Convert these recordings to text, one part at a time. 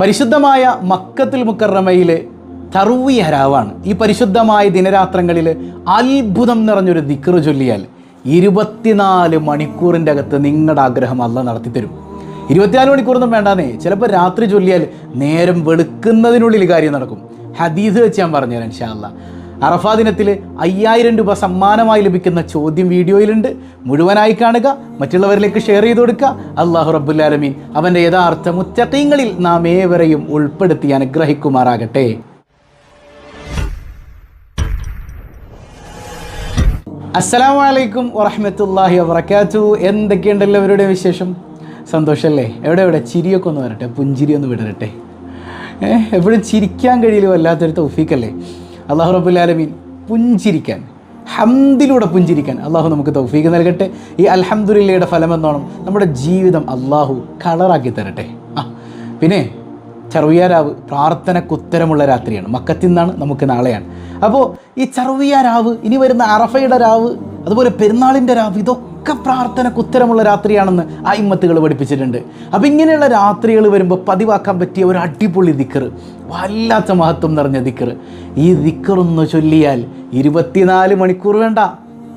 പരിശുദ്ധമായ മക്കത്തിൽ മുക്കറമയിലെ തറുവി ഹരാവാണ്. ഈ പരിശുദ്ധമായ ദിനരാത്രങ്ങളിൽ അത്ഭുതം നിറഞ്ഞൊരു ദിക്റ് ചൊല്ലിയാൽ ഇരുപത്തിനാല് മണിക്കൂറിന്റെ അകത്ത് നിങ്ങളുടെ ആഗ്രഹം അല്ല നടത്തിത്തരും. ഇരുപത്തിനാല് മണിക്കൂറൊന്നും വേണ്ടാന്നേ. ചിലപ്പോൾ രാത്രി ചൊല്ലിയാൽ നേരം വെളുക്കുന്നതിനുള്ളിൽ കാര്യം നടക്കും. ഹദീസ് വെച്ച് ഞാൻ പറഞ്ഞുതരാം ഇൻഷാല്ല അറഫാ ദിനത്തിൽ അയ്യായിരം രൂപ സമ്മാനമായി ലഭിക്കുന്ന ചോദ്യം വീഡിയോയിലുണ്ട്. മുഴുവനായി കാണുക മറ്റുള്ളവരിലേക്ക് ഷെയർ ചെയ്ത് കൊടുക്കുക. അള്ളാഹു റബ്ബുല്ലാലമീൻ അവന്റെ യഥാർത്ഥ മുത്തക്കീങ്ങളിൽ നാം ഏവരെയും ഉൾപ്പെടുത്തി അനുഗ്രഹിക്കുമാറാകട്ടെ. അസ്സലാമു അലൈക്കും വറഹമത്തല്ലാഹി വബർക്കാത്തു എന്തൊക്കെയുണ്ടല്ലോ അവരുടെ വിശേഷം? സന്തോഷമല്ലേ എവിടെ എവിടെ? ചിരിയൊക്കെ ഒന്ന് വരട്ടെ പുഞ്ചിരി ഒന്ന് വിടരട്ടെ. എപ്പോഴും ചിരിക്കാൻ കഴിയില്ല വല്ലാത്തൊരു തൗഫീക്കല്ലേ അള്ളാഹു റബുല്ലാലമീൻ പുഞ്ചിരിക്കാൻ ഹംദിലൂടെ പുഞ്ചിരിക്കാൻ അള്ളാഹു നമുക്ക് തൗഫീഖ് നൽകട്ടെ. ഈ അൽഹംദുലില്ലയുടെ ഫലം എന്നോണം നമ്മുടെ ജീവിതം അള്ളാഹു കളറാക്കി തരട്ടെ. ആ പിന്നെ ചെറുവിയാരാവ് പ്രാർത്ഥനയ്ക്ക് കുത്തരമുള്ള രാത്രിയാണ്. മക്കത്തിൽ നിന്നാണ് നമുക്ക് നാളെയാണ്. അപ്പോൾ ഈ ചറുവിയ രാവ് ഇനി വരുന്ന അറഫയുടെ രാവ് അതുപോലെ പെരുന്നാളിന്റെ രാവ് ഇതൊക്കെ പ്രാർത്ഥനയ്ക്ക് ഉത്തരമുള്ള രാത്രിയാണെന്ന് അയിമത്തുകൾ പഠിപ്പിച്ചിട്ടുണ്ട്. അപ്പം ഇങ്ങനെയുള്ള രാത്രികൾ വരുമ്പോൾ പതിവാക്കാൻ പറ്റിയ ഒരു അടിപൊളി ദിക്കർ വല്ലാത്ത മഹത്വം നിറഞ്ഞ ദിക്കർ ഈ ദിക്കറൊന്ന് ചൊല്ലിയാൽ ഇരുപത്തിനാല് മണിക്കൂർ വേണ്ട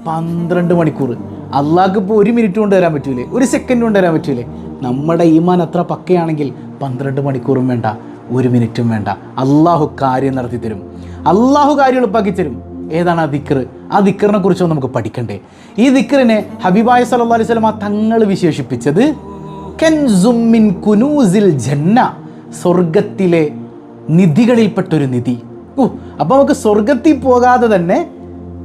പന്ത്രണ്ട് മണിക്കൂർ. അള്ളാഹ്ക്ക് ഇപ്പോൾ ഒരു മിനിറ്റ് കൊണ്ട് തരാൻ പറ്റൂലേ? ഒരു സെക്കൻഡ് കൊണ്ട് തരാൻ പറ്റൂലേ? നമ്മുടെ ഈമാൻ അത്ര പക്കയാണെങ്കിൽ പന്ത്രണ്ട് മണിക്കൂറും വേണ്ട ഒരു മിനിറ്റും വേണ്ട. അള്ളാഹു കാര്യം നടത്തി തരും അള്ളാഹു കാര്യം എളുപ്പാക്കി തരും ഏതാണ് ആ ദിക്ർ ആ ദിക്കറിനെ കുറിച്ചോ നമുക്ക് പഠിക്കണ്ടേ. ഈ ദിക്കറിനെ ഹബീബായ സല്ലല്ലാഹു അലൈഹി സ്വലമ തങ്ങൾ വിശേഷിപ്പിച്ചത് കെൻസുമിൻ കുനൂസിൽ ജന്ന സ്വർഗത്തിലെ നിധികളിൽപ്പെട്ടൊരു നിധി. ഓ അപ്പോൾ നമുക്ക് സ്വർഗത്തിൽ പോകാതെ തന്നെ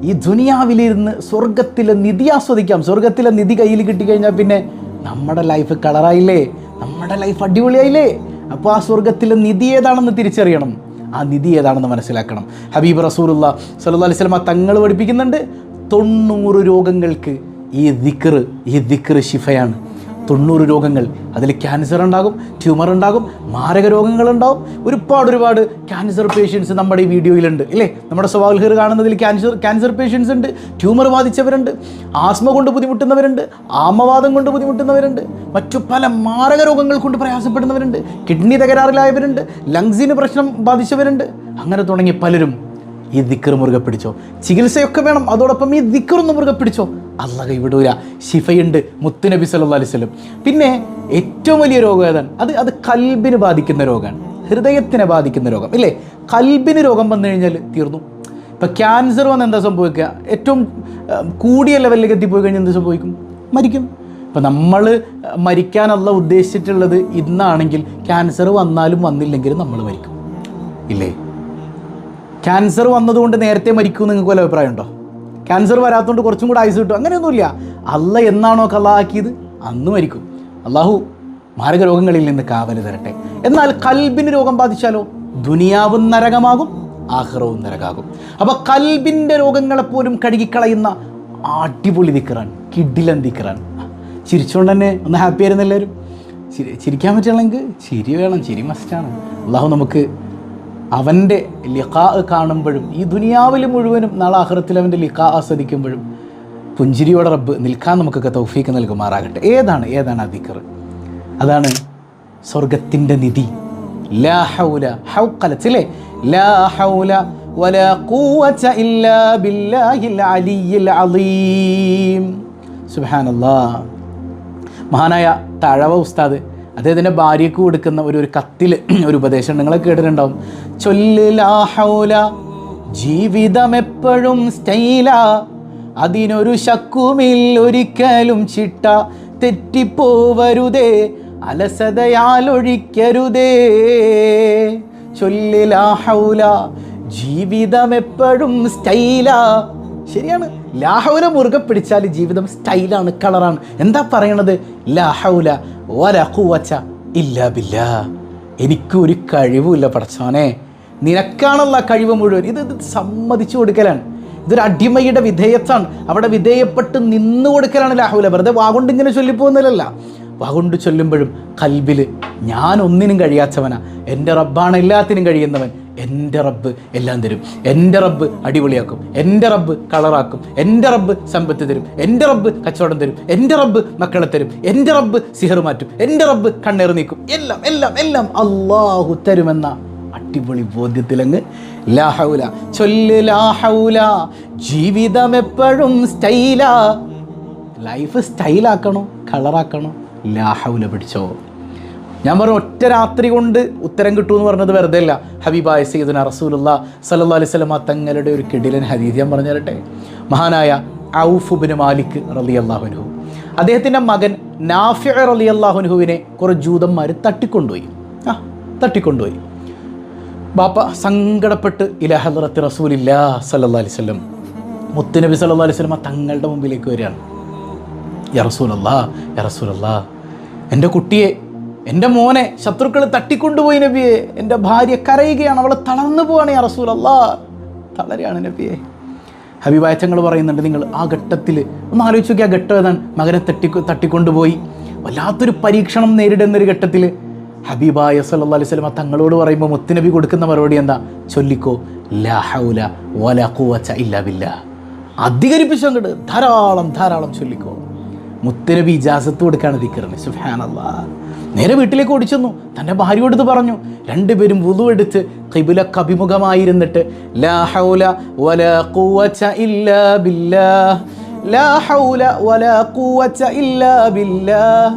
ഈ ദുനിയാവിലിരുന്ന് സ്വർഗത്തിലെ നിധി ആസ്വദിക്കാം. സ്വർഗത്തിലെ നിധി കയ്യിൽ കിട്ടിക്കഴിഞ്ഞാൽ പിന്നെ നമ്മുടെ ലൈഫ് കളറായില്ലേ? നമ്മുടെ ലൈഫ് അടിപൊളിയായില്ലേ? അപ്പോൾ ആ സ്വർഗത്തിലെ നിധി ഏതാണെന്ന് തിരിച്ചറിയണം. ആ നിധി ഏതാണെന്ന് മനസ്സിലാക്കണം. ഹബീബ് റസൂലുള്ള സല്ലു അലൈഹി വസല്ലമ തങ്ങൾ പഠിപ്പിക്കുന്നുണ്ട്. തൊണ്ണൂറ് രോഗങ്ങൾക്ക് ഈ ദിക്റ് ഈ ദിക്റ് ശിഫയാണ്. തൊണ്ണൂറ് രോഗങ്ങൾ. അതിൽ ക്യാൻസർ ഉണ്ടാകും ട്യൂമർ ഉണ്ടാകും മാരക രോഗങ്ങൾ ഉണ്ടാകും ഒരുപാട് ഒരുപാട് ക്യാൻസർ പേഷ്യൻസ് നമ്മുടെ ഈ വീഡിയോയിലുണ്ട്. ഇല്ലേ? നമ്മുടെ സ്വഭാവൽഹർ കാണുന്നതിൽ ക്യാൻസർ ക്യാൻസർ പേഷ്യൻസ് ഉണ്ട്. ട്യൂമർ ബാധിച്ചവരുണ്ട്. ആസ്മ കൊണ്ട് ബുദ്ധിമുട്ടുന്നവരുണ്ട്. ആമവാദം കൊണ്ട് ബുദ്ധിമുട്ടുന്നവരുണ്ട്. മറ്റു പല മാരക രോഗങ്ങൾ കൊണ്ട് പ്രയാസപ്പെടുന്നവരുണ്ട്. കിഡ്നി തകരാറിലായവരുണ്ട്. ലങ്സിന് പ്രശ്നം ബാധിച്ചവരുണ്ട്. അങ്ങനെ തുടങ്ങി പലരും. ഈ ദിക്കർ മുറുകെ പിടിച്ചോ. ചികിത്സയൊക്കെ വേണം അതോടൊപ്പം ഈ ദിക്കറൊന്ന് മുറുകെ പിടിച്ചോ. അല്ല കൈവിടൂല ശിഫയുണ്ട് മുത്തുനബി സല്ലു അലൈഹി വസല്ലം. പിന്നെ ഏറ്റവും വലിയ രോഗം ഏതാണ്? അത് അത് കൽബിന് ബാധിക്കുന്ന രോഗമാണ്. ഹൃദയത്തിനെ ബാധിക്കുന്ന രോഗം ഇല്ലേ? കൽബിന് രോഗം വന്നു കഴിഞ്ഞാൽ തീർന്നു. ഇപ്പം ക്യാൻസർ വന്ന് എന്താ സംഭവിക്കുക? ഏറ്റവും കൂടിയ ലെവലിലേക്ക് എത്തിപ്പോയി കഴിഞ്ഞാൽ എന്ത് സംഭവിക്കും? മരിക്കും. ഇപ്പം നമ്മൾ മരിക്കാനല്ല ഉദ്ദേശിച്ചിട്ടുള്ളത് ഇന്നാണെങ്കിൽ ക്യാൻസർ വന്നാലും വന്നില്ലെങ്കിലും നമ്മൾ മരിക്കും. ഇല്ലേ? ക്യാൻസർ വന്നതുകൊണ്ട് നേരത്തെ മരിക്കും നിങ്ങൾക്ക് വല്ല അഭിപ്രായം ഉണ്ടോ ക്യാൻസർ വരാത്തതുകൊണ്ട് കുറച്ചും കൂടെ ആയുസ് കിട്ടും. അങ്ങനെയൊന്നുമില്ല. അല്ല എന്നാണോ കള്ളാക്കിയത്? അന്ന് മരിക്കും. അള്ളാഹു മാരക രോഗങ്ങളിൽ നിന്ന് കാവൽ തരട്ടെ. എന്നാൽ കൽബിന് രോഗം ബാധിച്ചാലോ? ദുനിയാവും നരകമാകും ആഹ്റവും നരകാകും. അപ്പോൾ കൽബിന്റെ രോഗങ്ങളെപ്പോലും കഴുകിക്കളയുന്ന അടിപൊളി ദിക്കറാണ് കിഡിലൻ ദിക്കറാണ് ചിരിച്ചുകൊണ്ട് തന്നെ ഒന്ന് ഹാപ്പി ആയിരുന്നു എല്ലാവരും? ചിരി ചിരിക്കാൻ പറ്റുകയാണെങ്കിൽ ചിരി വേണം ചിരി മസ്റ്റാണ് അള്ളാഹു നമുക്ക് അവന്റെ ലിഖാ കാണുമ്പോഴും ഈ ദുനിയാവിൽ മുഴുവനും നാളെ ആഹ്റത്തിൽ അവന്റെ ലിഖാ ആസ്വദിക്കുമ്പോഴും പുഞ്ചിരിയോടെ റബ്ബ് നിൽക്കാൻ നമുക്കൊക്കെ തൗഫീക്ക് നൽകുമാറാകട്ടെ. ഏതാണ് ഏതാണ് ആ ദിക്കർ അതാണ് സ്വർഗത്തിന്റെ നിധി. മഹാനായ തഴവ ഉസ്താദ് അദ്ദേഹത്തിന്റെ ഭാര്യയ്ക്ക് കൊടുക്കുന്ന ഒരു ഒരു കത്തിൽ ഒരു ഉപദേശം നിങ്ങളെ കേട്ടിട്ടുണ്ടാവും. ചൊല്ലിലാഹൗല ജീവിതം എപ്പോഴും സ്റ്റൈല അതിനൊരു ശക്കുമിൽ ഒരിക്കലും ചിട്ട തെറ്റിപ്പോവരുതേ അലസതയാലൊഴിക്കരുതേ. ചൊല്ലിലാഹൗല ജീവിതം എപ്പോഴും സ്റ്റൈലാ. ശരിയാണ്. ലാഹൗല മുറുകെ പിടിച്ചാൽ ജീവിതം സ്റ്റൈലാണ് കളറാണ്. എന്താ പറയണത്? ലാഹൗല ഒരഹുവച്ച ഇല്ല ബില്ല. എനിക്ക് ഒരു കഴിവുമില്ല പടച്ചോനെ. നിനക്കാണല്ല കഴിവ് മുഴുവൻ. ഇത് സമ്മതിച്ചു കൊടുക്കലാണ്. ഇതൊരു അടിമയുടെ വിധേയത്താണ് അവിടെ വിധേയപ്പെട്ട് നിന്നു കൊടുക്കലാണ് ലാഹുല. വെറുതെ വാഗുണ്ട് ഇങ്ങനെ ചൊല്ലിപ്പോകുന്നില്ലല്ല വാഗുണ്ട് ചൊല്ലുമ്പോഴും കൽബിൽ ഞാൻ ഒന്നിനും കഴിയാത്തവനാ. എന്റെ റബ്ബാണ് എല്ലാത്തിനും കഴിയുന്നവൻ. എന്റെ റബ്ബ് എല്ലാം തരും. എന്റെ റബ്ബ് അടിപൊളിയാക്കും. എന്റെ റബ്ബ് കളറാക്കും. എന്റെ റബ്ബ് സമ്പത്ത് തരും. എന്റെ റബ്ബ് കച്ചവടം തരും. എന്റെ റബ്ബ് മക്കളെ തരും. എന്റെ റബ്ബ് സിഹർ മാറ്റും. എന്റെ റബ്ബ് കണ്ണേർ നീക്കും. എല്ലാം എല്ലാം എല്ലാം അള്ളാഹു തരുമെന്ന അടിപൊളി ബോധ്യത്തിലങ്ങ് ലാഹൗല ചൊല്ല് ലാഹൗല ജീവിതം എപ്പോഴും സ്റ്റൈലാ. ലൈഫ് സ്റ്റൈലാക്കണോ? കളറാക്കണോ? ലാഹൗല പിടിച്ചോ ഞാൻ പറഞ്ഞു ഒറ്റ രാത്രി കൊണ്ട് ഉത്തരം കിട്ടുമെന്ന് പറഞ്ഞത് വെറുതെ അല്ല. ഹബീബായ സീദുന റസൂലുള്ള സല്ലാ അലൈഹി സ്വലമ തങ്ങളുടെ ഒരു കിടിലൻ ഹദീദ് ഞാൻ പറഞ്ഞു തരട്ടെ. മഹാനായ ഔഫുബിന് മാലിക് റലി അള്ളാഹുനുഹു അദ്ദേഹത്തിന്റെ മകൻ നാഫിയ റലി അള്ളാഹുനുഹുവിനെ കുറേ ജൂതന്മാർ തട്ടിക്കൊണ്ടുപോയി. ആ തട്ടിക്കൊണ്ടുപോയി. ബാപ്പ സങ്കടപ്പെട്ട് ഇലഹദറത്ത് റസൂലില്ല സല്ലാ അലൈഹി സ്വലം മുത്തുനബി സല്ലാ അലൈഹി സ്വലമ തങ്ങളുടെ മുമ്പിലേക്ക് വരികയാണ്. യറസൂലല്ലാ യാ റസൂലല്ലാ എന്റെ കുട്ടിയെ എന്റെ മോനെ ശത്രുക്കൾ തട്ടിക്കൊണ്ടുപോയി നബിയെ. എന്റെ ഭാര്യ കരയുകയാണ്. അവളെ തളർന്നു പോവാണ് യാ അല്ലാ തളരുകയാണ് നബിയെ. ഹബീബായച്ചങ്ങൾ പറയുന്നുണ്ട് നിങ്ങൾ ആ ഘട്ടത്തിൽ ഒന്ന് ആലോചിച്ച് നോക്കി ആ ഘട്ടം ഏതാണ്? മകനെ തട്ടി തട്ടിക്കൊണ്ടുപോയി. വല്ലാത്തൊരു പരീക്ഷണം നേരിടുന്നൊരു ഘട്ടത്തിൽ ഹബീബായ സല്ലല്ലാഹു അലൈഹി സ്വലമ തങ്ങളോട് പറയുമ്പോൾ മുത്തുനബി കൊടുക്കുന്ന മറുപടി എന്താ? ചൊല്ലിക്കോ ലാ ഹൗല വല ഖുവത ഇല്ലാ ബില്ലാ. അധികരിപ്പിച്ചു അങ്ങോട്ട് ധാരാളം ധാരാളം ചൊല്ലിക്കോ. മുത്തനബി ഇജാസത്ത് കൊടുക്കാണ് ദിക്കറിന് സുഹാനല്ലാ നേരെ വീട്ടിലേക്ക് ഓടിച്ചെന്നു. തന്റെ ഭാര്യയോട് ഇത് പറഞ്ഞു രണ്ടുപേരും വുതുവെടുത്ത് കിബിലക്ക് അഭിമുഖമായിരുന്നിട്ട് ലാ ഹൗല ലാ ഹൗല വലാ ബില്ലാഹ്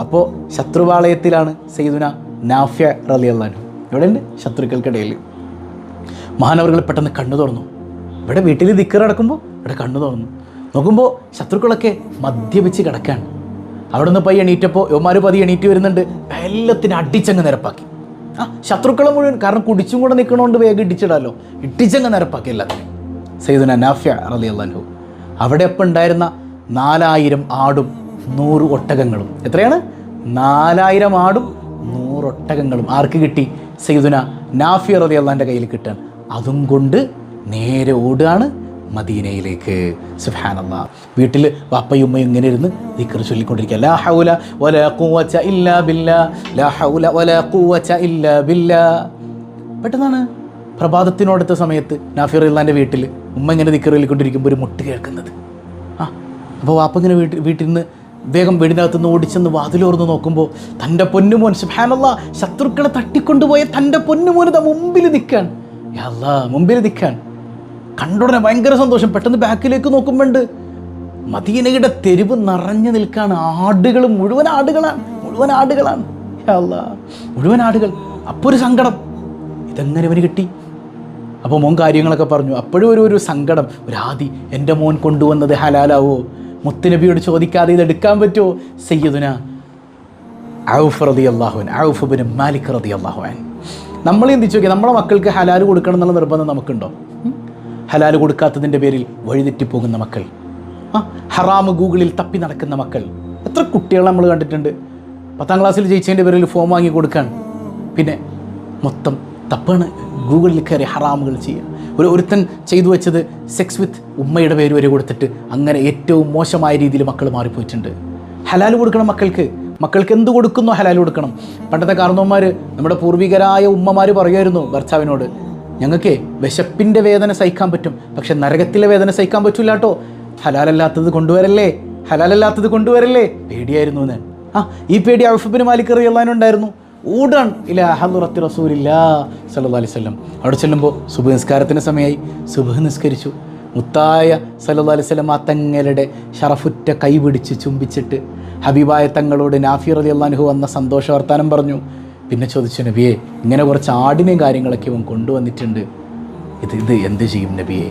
അപ്പോൾ ശത്രുപാളയത്തിലാണ് സെയ്ദുന നാഫ്യ റലിയല്ലാൻ ഇവിടെ ഉണ്ട് ശത്രുക്കൾക്കിടയിൽ. മഹാനവറുകൾ പെട്ടെന്ന് കണ്ണു തുറന്നു. ഇവിടെ വീട്ടിൽ ദിക്കർ അടക്കുമ്പോൾ ഇവിടെ കണ്ണു തുറന്നു. നോക്കുമ്പോൾ ശത്രുക്കളൊക്കെ മദ്യപിച്ച് കിടക്കാണ്. അവിടെ നിന്ന് പയ്യ എണീറ്റപ്പോൾ യോമാര് പതി എണീറ്റ് വരുന്നുണ്ട്. എല്ലാത്തിനും അടിച്ചങ്ങ് നിരപ്പാക്കി. ആ ശത്രുക്കളെ മുഴുവൻ കാരണം കുടിച്ചും കൂടെ നിൽക്കണോണ്ട് വേഗം ഇടിച്ചിടാലോ. ഇടിച്ചങ്ങ് നിരപ്പാക്കി എല്ലാത്തിനും. സെയ്ദുന നാഫ്യ റലിയല്ലാൻഹു അവിടെ അപ്പം ഉണ്ടായിരുന്ന നാലായിരം ആടും നൂറ് ഒട്ടകങ്ങളും. എത്രയാണ്? നാലായിരം ആടും നൂറ് ഒട്ടകങ്ങളും. ആർക്ക് കിട്ടി? സയ്യിദുന നാഫിയ റതി അള്ളാന്റെ കയ്യിൽ കിട്ടാൻ. അതും കൊണ്ട് നേരെ ഓടുകയാണ് മദീനയിലേക്ക്. സുഹാനല്ല വീട്ടിൽ വാപ്പയും ഉമ്മയും ഇങ്ങനെ ഇരുന്ന് ദിക്കർ ചൊല്ലിക്കൊണ്ടിരിക്കുക. ലാ ഹൗല ഖുവത ഇല്ലാ ബില്ലാ. ലാ ഹൗല ഖുവത ഇല്ലാ ബില്ലാ. പെട്ടെന്നാണ് പ്രഭാതത്തിനോടത്തെ സമയത്ത് നാഫിർ ഇള്ളാന്റെ വീട്ടിൽ ഉമ്മ ഇങ്ങനെ ദിക്കർ ചൊല്ലിക്കൊണ്ടിരിക്കുമ്പോൾ ഒരു മുട്ട് കേൾക്കുന്നത്. അപ്പോൾ വാപ്പ ഇങ്ങനെ വീട്ടിൽ വീട്ടിൽ നിന്ന് വേഗം വീടിനകത്ത് നിന്ന് ഓടിച്ചെന്ന് വാതിലോർന്ന് നോക്കുമ്പോൾ തന്റെ പൊന്നുമോൻ സുഹാനല്ല ശത്രുക്കളെ തട്ടിക്കൊണ്ടുപോയ തന്റെ പൊന്നുമോൻ ഇതാ മുമ്പിൽ നിൽക്കാൻ അല്ല മുമ്പിൽ നിൽക്കാൻ കണ്ടുടനെ ഭയങ്കര സന്തോഷം. പെട്ടെന്ന് ബാക്കിലേക്ക് നോക്കുമ്പോണ്ട് മദീനയുടെ തെരുവ് നിറഞ്ഞു നിൽക്കാണ് ആടുകൾ മുഴുവൻ ആടുകളാണ് മുഴുവൻ ആടുകളാണ്. അല്ലാ മുഴുവൻ ആടുകൾ. അപ്പോൾ ഒരു സങ്കടം. ഇതെങ്ങനെ ഇവന് കിട്ടി? അപ്പോൾ മോൻ കാര്യങ്ങളൊക്കെ പറഞ്ഞു. അപ്പോഴും ഒരു ഒരു സങ്കടം. ഒരു ആദി എന്റെ മോൻ കൊണ്ടുവന്നത് ഹലാലാവോ? മുത്തുനബിയോട് ചോദിക്കാതെ ഇത് എടുക്കാൻ പറ്റുമോ? സയ്യദുന ഔഫ് റതി അള്ളാഹുൻ ഔഫ് ബിൻ മാലിക് റതി അള്ളാഹുൻ നമ്മൾ ചിന്തിച്ചു ചോദിക്കുക നമ്മളെ മക്കൾക്ക് ഹലാൽ കൊടുക്കണം എന്നുള്ള നിർബന്ധം നമുക്കുണ്ടോ? ഹലാൽ കൊടുക്കാത്തതിന്റെ പേരിൽ വഴിതെറ്റിപ്പോകുന്ന മക്കൾ ആ ഹറാമ് ഗൂഗിളിൽ തപ്പി നടക്കുന്ന മക്കൾ. എത്ര കുട്ടികൾ നമ്മൾ കണ്ടിട്ടുണ്ട്. പത്താം ക്ലാസ്സിൽ ജയിച്ചതിന്റെ പേരിൽ ഫോം വാങ്ങി കൊടുക്കാൻ പിന്നെ മൊത്തം തപ്പാണ് ഗൂഗിളിൽ കയറി ഹറാമുകൾ ചെയ്യുക. ഒരു ഒരുത്തൻ ചെയ്തു വെച്ചത് സെക്സ് വിത്ത് ഉമ്മയുടെ പേര് വരെ കൊടുത്തിട്ട് അങ്ങനെ ഏറ്റവും മോശമായ രീതിയിൽ മക്കൾ മാറിപ്പോയിട്ടുണ്ട്. ഹലാൽ കൊടുക്കണം മക്കൾക്ക്. മക്കൾക്ക് എന്ത് കൊടുക്കുന്നോ ഹലാൽ കൊടുക്കണം. പണ്ടത്തെ കാരണവന്മാർ നമ്മുടെ പൂർവികരായ ഉമ്മമാർ പറയുമായിരുന്നു ഭർത്താവിനോട് ഞങ്ങൾക്ക് വിശപ്പിന്റെ വേദന സഹിക്കാൻ പറ്റും പക്ഷെ നരകത്തിലെ വേദന സഹിക്കാൻ പറ്റില്ല കേട്ടോ ഹലാലല്ലാത്തത് കൊണ്ടുവരല്ലേ? ഹലാലല്ലാത്തത് കൊണ്ടുവരല്ലേ? പേടിയായിരുന്നു എന്ന്. ആ ഈ പേടി അഫബിന് മാലിക് അറിയാനുണ്ടായിരുന്നു ഊടാൻ ഇല്ല ഹലുറത്തി റസൂലില്ല സല്ലു അലൈഹി അവിടെ ചെല്ലുമ്പോൾ സുബഹ് നിസ്കാരത്തിന്റെ സമയമായി സുബഹ് നിസ്കരിച്ചു. മുത്തായ സല്ലു അലൈഹി ആ തങ്ങളുടെ ഷറഫുറ്റ കൈ പിടിച്ച് ചുംബിച്ചിട്ട് ഹബീബായ തങ്ങളോട് നാഫി അലി അള്ളാൻഹു വന്ന സന്തോഷ വർത്താനം പറഞ്ഞു. പിന്നെ ചോദിച്ചു നബിയെ ഇങ്ങനെ കുറച്ച് ആടിനെയും കാര്യങ്ങളൊക്കെ ഇവൻ കൊണ്ടുവന്നിട്ടുണ്ട്. ഇത് ഇത് എന്ത് ചെയ്യും നബിയെ?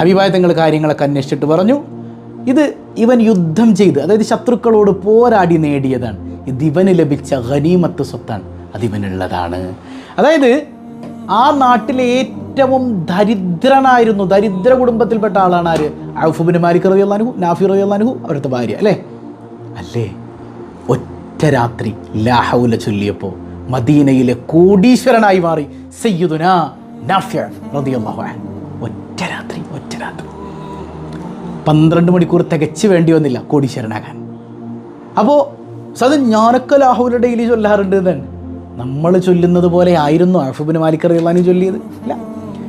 ഹബീബായ തങ്ങൾ കാര്യങ്ങളൊക്കെ അന്വേഷിച്ചിട്ട് പറഞ്ഞു. ഇത് ഇവൻ യുദ്ധം ചെയ്ത് അതായത് ശത്രുക്കളോട് പോരാടി നേടിയതാണ്. ഇത് ഇവന് ലഭിച്ച ഖനീമത്ത് സ്വത്താണ്. അതിവനുള്ളതാണ്. അതായത് ആ നാട്ടിലെ ഏറ്റവും ദരിദ്രനായിരുന്നു. ദരിദ്ര കുടുംബത്തിൽപ്പെട്ട ആളാണ് ആര്? ഔഫുബിന് മാലിക് റതി അള്ളാനുഹു നാഫി റതി അള്ളാനുഹു അവരുടെ ഭാര്യ അല്ലേ? അല്ലേ? ഒറ്റ രാത്രി ലാഹൗല ചൊല്ലിയപ്പോൾ മദീനയിലെ കോടീശ്വരനായി മാറി സയ്യിദുന ഒറ്റ രാത്രി ഒറ്റ രാത്രി. പന്ത്രണ്ട് മണിക്കൂർ തികച്ചു വേണ്ടി വന്നില്ല കോടീശ്വരനാകാൻ. അപ്പോൾ സത് ഞാനൊക്കെ ലാഹുവിന്റെ ഡെയിലി ചൊല്ലാറുണ്ട് തന്നെ. നമ്മൾ ചൊല്ലുന്നത് പോലെ ആയിരുന്നു അഫുബിന് മാലിക് റളിയല്ലാഹു ചൊല്ലിയത്. ഇല്ല.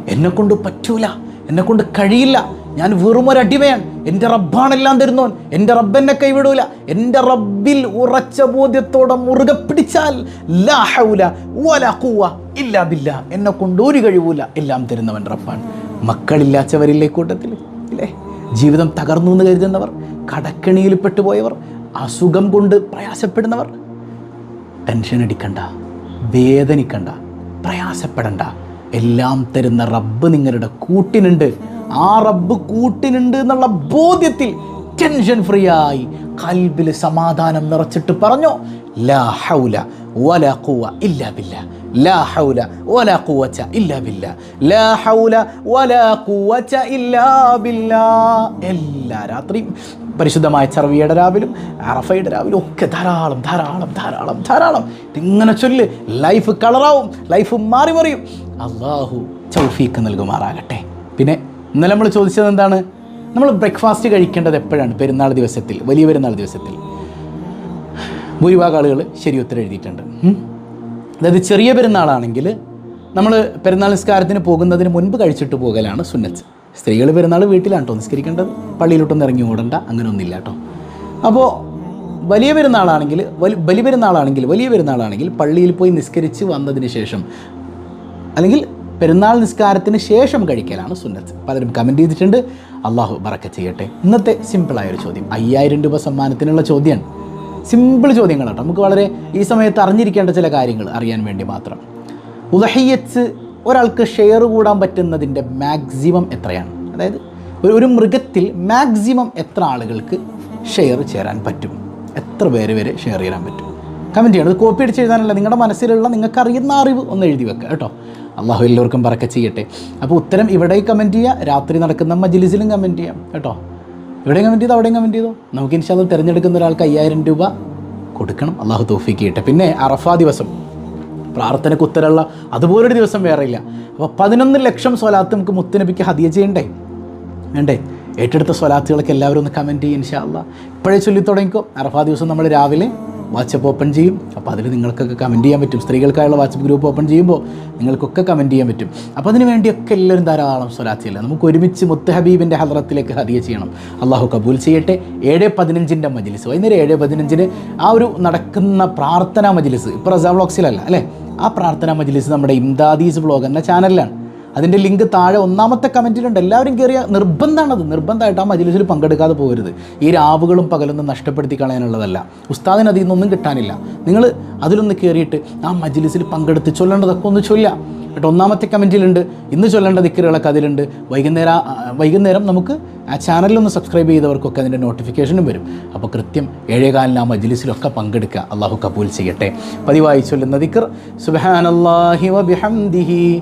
എന്നെ കൊണ്ട് പറ്റൂല. എന്നെ കൊണ്ട് കഴിയില്ല. ഞാൻ വെറും ഒരു അടിമയാണ്. എന്റെ റബ്ബാണെല്ലാം തരുന്നോൻ എന്റെ റബ്ബ് എന്നെ കൈവിടൂല. എന്റെ റബ്ബിൽ ഉറച്ച ബോധ്യത്തോടെ മുറുകെ പിടിച്ചാൽ ലാഹൂല ഓല ഖുവ ഇല്ലാ എന്നെ കൊണ്ട് ഒരു കഴിവൂല. എല്ലാം തരുന്നവൻ റബ്ബാണ്. മക്കളില്ലാത്തവരില്ലേ കൂട്ടത്തിൽ ഇല്ലേ? ജീവിതം തകർന്നു എന്ന് കരുതുന്നവർ കടക്കണിയിൽ പെട്ടുപോയവർ അസുഖം കൊണ്ട് പ്രയാസപ്പെടുന്നവർ. ടെൻഷൻ അടിക്കണ്ട വേദനിക്കണ്ട പ്രയാസപ്പെടണ്ട. എല്ലാം തരുന്ന റബ്ബ് നിങ്ങളുടെ കൂട്ടിനുണ്ട്. ആ റബ്ബ് കൂട്ടിനുണ്ട് എന്നുള്ള ബോധ്യത്തിൽ ടെൻഷൻ ഫ്രീ ആയി. കൽബിൽ സമാധാനം നിറച്ചിട്ട് പറഞ്ഞു ലാ ഹൗല വല قوة إلا بالله. ലാ ഹൗല ولا قوة إلا ബില്ലാ ലാ ഹൗല ولا قوة إلا ബില്ലാ എല്ലാ രാത്രിയും പരിശുദ്ധമായ ചെറവിയുടെ രാവിലും അറഫയുടെ രാവിലും ഒക്കെ ധാരാളം ധാരാളം ധാരാളം ധാരാളം. ഇങ്ങനെ ചൊല്ല് ലൈഫ് കളറാവും ലൈഫ് മാറി മറിയും. അള്ളാഹു ചൗഫീക്ക് നൽകുമാറാകട്ടെ. പിന്നെ ഇന്നലെ നമ്മൾ ചോദിച്ചത് എന്താണ്? നമ്മൾ ബ്രേക്ക്ഫാസ്റ്റ് കഴിക്കേണ്ടത് എപ്പോഴാണ്? പെരുന്നാൾ ദിവസത്തിൽ വലിയ പെരുന്നാൾ ദിവസത്തിൽ. ഭൂരിഭാഗം ആളുകൾ ശരി ഉത്തരം എഴുതിയിട്ടുണ്ട്. അതായത് ചെറിയ പെരുന്നാളാണെങ്കിൽ നമ്മൾ പെരുന്നാൾ നിസ്കാരത്തിന് പോകുന്നതിന് മുൻപ് കഴിച്ചിട്ട് പോകലാണ് സുന്നത്ത്. സ്ത്രീകൾ പെരുന്നാൾ വീട്ടിലാണ് കേട്ടോ നിസ്കരിക്കേണ്ടത്. പള്ളിയിലോട്ടൊന്നും ഇറങ്ങി ഓടണ്ട അങ്ങനെ ഒന്നുമില്ല കേട്ടോ. അപ്പോൾ വലിയ പെരുന്നാളാണെങ്കിൽ വലി ബലി പെരുന്നാളാണെങ്കിൽ വലിയ പെരുന്നാളാണെങ്കിൽ പള്ളിയിൽ പോയി നിസ്കരിച്ച് വന്നതിന് ശേഷം അല്ലെങ്കിൽ പെരുന്നാൾ നിസ്കാരത്തിന് ശേഷം കഴിക്കലാണ് സുന്നത്ത്. പലരും കമന്റ് ചെയ്തിട്ടുണ്ട്. അള്ളാഹു ബറക്ക ചെയ്യട്ടെ. ഇന്നത്തെ സിമ്പിളായൊരു ചോദ്യം. അയ്യായിരം രൂപ സമ്മാനത്തിനുള്ള ചോദ്യമാണ്. സിമ്പിൾ ചോദ്യങ്ങളാണ് നമുക്ക് വളരെ ഈ സമയത്ത് അറിഞ്ഞിരിക്കേണ്ട ചില കാര്യങ്ങൾ അറിയാൻ വേണ്ടി മാത്രം. ഉദഹയ്യത്ത് ഒരാൾക്ക് ഷെയർ കൂടാൻ പറ്റുന്നതിന്റെ മാക്സിമം എത്രയാണ്? അതായത് ഒരു ഒരു മൃഗത്തിൽ മാക്സിമം എത്ര ആളുകൾക്ക് ഷെയർ ചേരാൻ പറ്റും? എത്ര പേര് വരെ ഷെയർ ചെയ്യാൻ പറ്റും? കമന്റ് ചെയ്യണം. അത് കോപ്പി അടിച്ച് എഴുതാനല്ല. നിങ്ങളുടെ മനസ്സിലുള്ള നിങ്ങൾക്ക് അറിയുന്ന അറിവ് ഒന്ന് എഴുതി വെക്കുക കേട്ടോ. അള്ളാഹു എല്ലാവർക്കും പറക്ക ചെയ്യട്ടെ. അപ്പോൾ ഉത്തരം ഇവിടെ കമന്റ് ചെയ്യുക. രാത്രി നടക്കുന്ന മജിലിസിലും കമന്റ് ചെയ്യാം കേട്ടോ. ഇവിടെയും കമന്റ് ചെയ്തോ അവിടെയും കമന്റ് ചെയ്തോ. നമുക്ക് ഇൻഷാല്ല തിരഞ്ഞെടുക്കുന്ന ഒരാൾക്ക് അയ്യായിരം രൂപ കൊടുക്കണം. അള്ളാഹു തോഫിക്ക് ചെയ്യട്ടെ പിന്നെ അറഫാ ദിവസം. പ്രാർത്ഥനയ്ക്ക് ഉത്തരമുള്ള അതുപോലൊരു ദിവസം വേറെ ഇല്ല. അപ്പോൾ പതിനൊന്ന് ലക്ഷം സ്വലാത്ത് നമുക്ക് മുത്തനബിക്ക് ഹതിയ ചെയ്യണ്ടേ? വേണ്ടേ? ഏറ്റെടുത്ത സ്വലാത്തുകളൊക്കെ എല്ലാവരും ഒന്ന് കമന്റ് ചെയ്യും ഇൻഷാല്ല ഇപ്പോഴേ ചൊല്ലി തുടങ്ങിക്കോ. അറഫാ ദിവസം നമ്മൾ രാവിലെ വാട്സപ്പ് ഓപ്പൺ ചെയ്യും. അപ്പോൾ അതിൽ നിങ്ങൾക്കൊക്കെ കമന്റ് ചെയ്യാൻ പറ്റും. സ്ത്രീകൾക്കായുള്ള വാട്സപ്പ് ഗ്രൂപ്പ് ഓപ്പൺ ചെയ്യുമ്പോൾ നിങ്ങൾക്കൊക്കെ കമന്റ് ചെയ്യാൻ പറ്റും. അപ്പോൾ അതിന് വേണ്ടിയൊക്കെ എല്ലാവരും ധാരാളം സ്വലാത്ത് ചെയ്യില്ല നമുക്ക് ഒരുമിച്ച് മുത്ത് ഹബീബിന്റെ ഹദറത്തിലേക്ക് ഹദിയ ചെയ്യണം. അള്ളാഹു കബൂൽ ചെയ്യട്ടെ. ഏഴ് പതിനഞ്ചിന്റെ മജിലിസ്. വൈകുന്നേരം ഏഴ് പതിനഞ്ചിന് ആ ഒരു നടക്കുന്ന പ്രാർത്ഥനാ മജിലിസ്. ഇപ്പോൾ റസാ ബ്ലോക്സിലല്ല അല്ലേ? ആ പ്രാർത്ഥനാ മജിലിസ് നമ്മുടെ ഇംദാദീസ് ബ്ലോഗ് എന്ന ചാനലിലാണ് അതിന്റെ ലിങ്ക് താഴെ ഒന്നാമത്തെ കമന്റിലുണ്ട് എല്ലാവരും കയറിയ നിർബന്ധമാണത് നിർബന്ധമായിട്ട് ആ മജിലിസിൽ പങ്കെടുക്കാതെ പോകരുത്. ഈ രാവുകളും പകലൊന്നും നഷ്ടപ്പെടുത്തി കളയാനുള്ളതല്ല. ഉസ്താദിന് അതിൽ നിന്നൊന്നും കിട്ടാനില്ല. നിങ്ങൾ അതിലൊന്ന് കയറിയിട്ട് ആ മജിലിസിൽ പങ്കെടുത്ത് ചൊല്ലേണ്ടതൊക്കെ ഒന്ന് ചൊല്ലാം കേട്ടോ ഒന്നാമത്തെ കമന്റിലുണ്ട് ഇന്ന് ചൊല്ലേണ്ട ദിക്കറുകളൊക്കെ അതിലുണ്ട്. വൈകുന്നേരം വൈകുന്നേരം നമുക്ക് ആ ചാനലിലൊന്ന് സബ്സ്ക്രൈബ് ചെയ്തവർക്കൊക്കെ അതിന്റെ നോട്ടിഫിക്കേഷനും വരും. അപ്പോൾ കൃത്യം ഏഴേകാലിന് ആ മജ്ലിസിലൊക്കെ പങ്കെടുക്കുക. അള്ളാഹു കബൂൽ ചെയ്യട്ടെ. പതിവായി ചൊല്ലുന്ന ദിക്കർ. സുബ്ഹാനല്ലാഹി വബിഹംദിഹി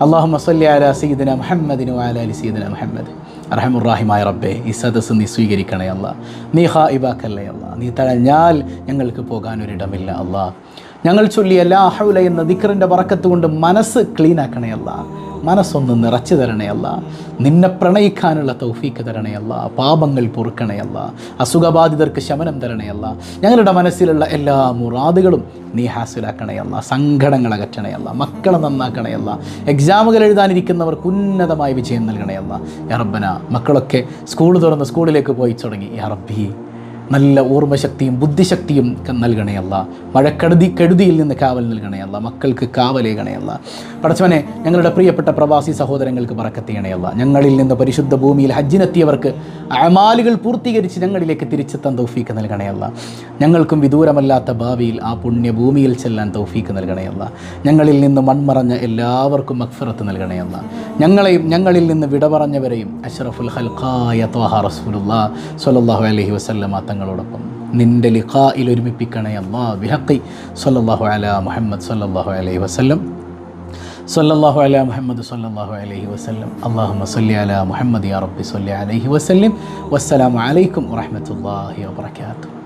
അള്ളാഹു മസല്ലി അല സീദന മുഹമ്മദിനു അലി സീദന മുഹമ്മദ്. റഹമുറാഹിമായ റബ്ബെ ഈ സദസ്സ് നീ സ്വീകരിക്കണേ അല്ല. നീ ഹാ ഇബാക്കല്ലേ അല്ല. നീ തഴഞ്ഞാൽ ഞങ്ങൾക്ക് പോകാനൊരിടമില്ല അല്ല. ഞങ്ങൾ ചൊല്ലിയ ലാഹുല എന്ന ദിക്കറിന്റെ വറക്കത്ത് കൊണ്ട് മനസ്സ് ക്ലീനാക്കണേ അല്ല. മനസ്സൊന്ന് നിറച്ചു തരണയല്ല നിന്നെ പ്രണയിക്കാനുള്ള തൗഫീക്ക് തരണയല്ല പാപങ്ങൾ പൊറുക്കണയല്ല അസുഖബാധിതർക്ക് ശമനം തരണയല്ല ഞങ്ങളുടെ മനസ്സിലുള്ള എല്ലാ മുറാദുകളും നീ ഹാസിലാക്കണയല്ല സങ്കടങ്ങൾ അകറ്റണേ അല്ല. മക്കളെ നന്നാക്കണയല്ല എക്സാമുകൾ എഴുതാനിരിക്കുന്നവർക്ക് ഉന്നതമായ വിജയം നൽകണയല്ല യറബന മക്കളൊക്കെ സ്കൂൾ തുറന്ന് സ്കൂളിലേക്ക് പോയി തുടങ്ങി. യറബി നല്ല ഓർമ്മശക്തിയും ബുദ്ധിശക്തിയും നൽകണയല്ല മഴക്കെടുതി കെടുതിയിൽ നിന്ന് കാവൽ നൽകണേ അല്ല. മക്കൾക്ക് കാവലേകണയല്ല പടച്ചവനെ ഞങ്ങളുടെ പ്രിയപ്പെട്ട പ്രവാസി സഹോദരങ്ങൾക്ക് പറക്കത്തിയണയല്ല ഞങ്ങളിൽ നിന്ന് പരിശുദ്ധ ഭൂമിയിൽ ഹജ്ജിനെത്തിയവർക്ക് അമാലുകൾ പൂർത്തീകരിച്ച് ഞങ്ങളിലേക്ക് തിരിച്ചെത്താൻ തൗഫീക്ക് നൽകണയല്ല ഞങ്ങൾക്കും വിദൂരമല്ലാത്ത ഭാവിയിൽ ആ പുണ്യഭൂമിയിൽ ചെല്ലാൻ തൗഫീക്ക് നൽകണയല്ല ഞങ്ങളിൽ നിന്ന് മൺമറഞ്ഞ എല്ലാവർക്കും മക്ഫിറത്ത് നൽകണയല്ല ഞങ്ങളെയും ഞങ്ങളിൽ നിന്ന് വിട പറഞ്ഞവരെയും അഷ്റഫുൽ ഹൽഖായ അലൈഹി വസല്ലമ തങ്ങളോടൊപ്പം. നിന്റെ ലിഖായിൽ ഒരുമിപ്പിക്കണേ അള്ളാ ബിഹഖി. സൊല്ലാഹു അല മുഹമ്മദ് സൊല്ലാഹു അലൈഹി വസ്ലം സല്ലല്ലാഹു അല മുഹമ്മദ് സല്ലല്ലാഹു അലൈഹി വസ്ലം അള്ളാഹു സല്ലി അല മുഹമ്മദ് യാ റബ്ബി സല്ലി അലൈഹി വസല്ലം. വസ്സലാമു അലൈക്കും വറഹ്മത്തുള്ളാഹി വബറകാതുഹു.